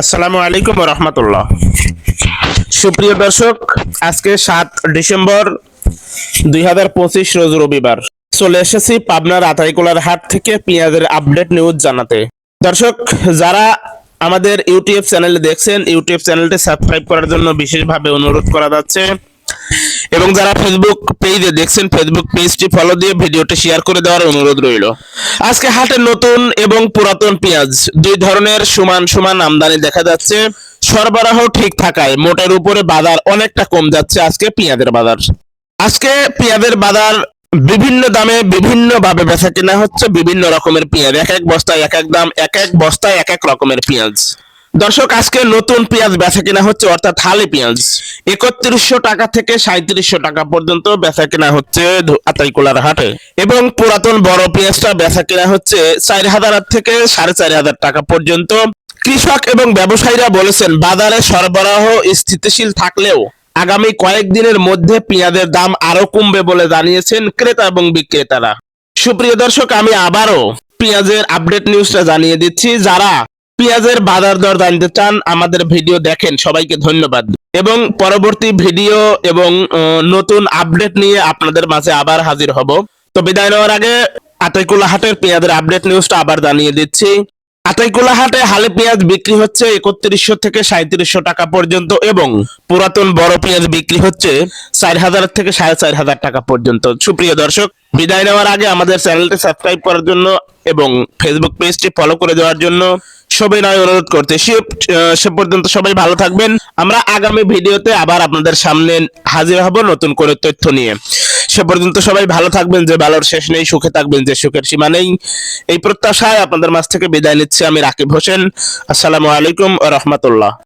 আসসালামু আলাইকুম রহমতুল্লাহ। সুপ্রিয় দর্শক, আজকে সাত ডিসেম্বর দুই হাজার পঁচিশ রোজ রবিবার। চলে এসেছি পাবনার আতাইকোলার হাট থেকে পেঁয়াজের আপডেট নিউজ জানাতে। দর্শক, যারা আমাদের ইউটিউব চ্যানেলে দেখছেন, ইউটিউব চ্যানেলটি সাবস্ক্রাইব করার জন্য বিশেষভাবে অনুরোধ করা যাচ্ছে। এবং যারা ফেসবুক পেজে দেখছেন ফেসবুক পেজটি ফলো দিয়ে ভিডিওটি শেয়ার করে দেওয়ার অনুরোধ রইল। আজকে হাটে নতুন এবং পুরাতন পেঁয়াজ, দুই ধরনের সমান সমান আমদানি দেখা যাচ্ছে। সরবরাহ ঠিক থাকায় মোটের উপরে বাজার অনেকটা কম যাচ্ছে আজকে পেঁয়াজের বাজার। আজকে পেঁয়াজের বাজার বিভিন্ন দামে বিভিন্ন ভাবে বেচা কেনা হচ্ছে, বিভিন্ন রকমের পেঁয়াজ, এক এক বস্তায় এক এক দাম, এক এক বস্তায় এক এক রকমের পেঁয়াজ। দর্শক, আজকে নতুন পেঁয়াজ বেচা কেনা হচ্ছে, অর্থাৎ হালি পেঁয়াজ। একত্রিশশো টাকা থেকে সাঁত্রিশশো টাকা পর্যন্ত বেচা কেনা হচ্ছে আতাইকুলার হাটে। এবং পুরাতন বড় পেঁয়াজটা বেচা কেনা হচ্ছে চার হাজার থেকে সাড়ে চার হাজার টাকা পর্যন্ত। কৃষক এবং ব্যবসায়ীরা বলেছেন, বাজারে সরবরাহ স্থিতিশীল থাকলেও আগামী কয়েকদিনের মধ্যে পেঁয়াজের দাম আরও কমবে বলে জানিয়েছেন ক্রেতা এবং বিক্রেতারা। সুপ্রিয় দর্শক, আমি আবারও পেঁয়াজের আপডেট নিউজটা জানিয়ে দিচ্ছি। যারা পেঁয়াজের বাজার দর জানতে চান, আমাদের ভিডিও দেখেন, সবাইকে ধন্যবাদ। এবং পরবর্তী ভিডিও এবং নতুন আপডেট নিয়ে আপনাদের মাঝে আবার হাজির হব। তো বিদায় নেওয়ার আগে আতাইকুলা হাটের পেঁয়াজের আপডেট নিউজটা আবার জানিয়ে দিচ্ছি। আতাইকুলা হাটে হালে পেঁয়াজ বিক্রি হচ্ছে একত্রিশশো থেকে সাঁত্রিশশো টাকা পর্যন্ত এবং পুরাতন বড় পেঁয়াজ বিক্রি হচ্ছে চার হাজার থেকে সাড়ে চার হাজার টাকা পর্যন্ত। সুপ্রিয় দর্শক, বিদায় নেওয়ার আগে আমাদের চ্যানেলটি সাবস্ক্রাইব করার জন্য এবং ফেসবুক পেজটি ফলো করে দেওয়ার জন্য সবাই নয়, অনুরোধ করতে। সে পর্যন্ত সবাই ভালো থাকবেন। আমরা আগামী ভিডিওতে আবার আপনাদের সামনে হাজির হব নতুন করে তথ্য নিয়ে। সে পর্যন্ত সবাই ভালো থাকবেন, যে ভালোর শেষ নেই, সুখে থাকবেন, যে সুখের সীমা নেই। এই প্রত্যাশায় আপনাদের মাঝ থেকে বিদায় নিচ্ছি আমি রাকিব হোসেন। আসসালামু আলাইকুম রহমতুল্লাহ।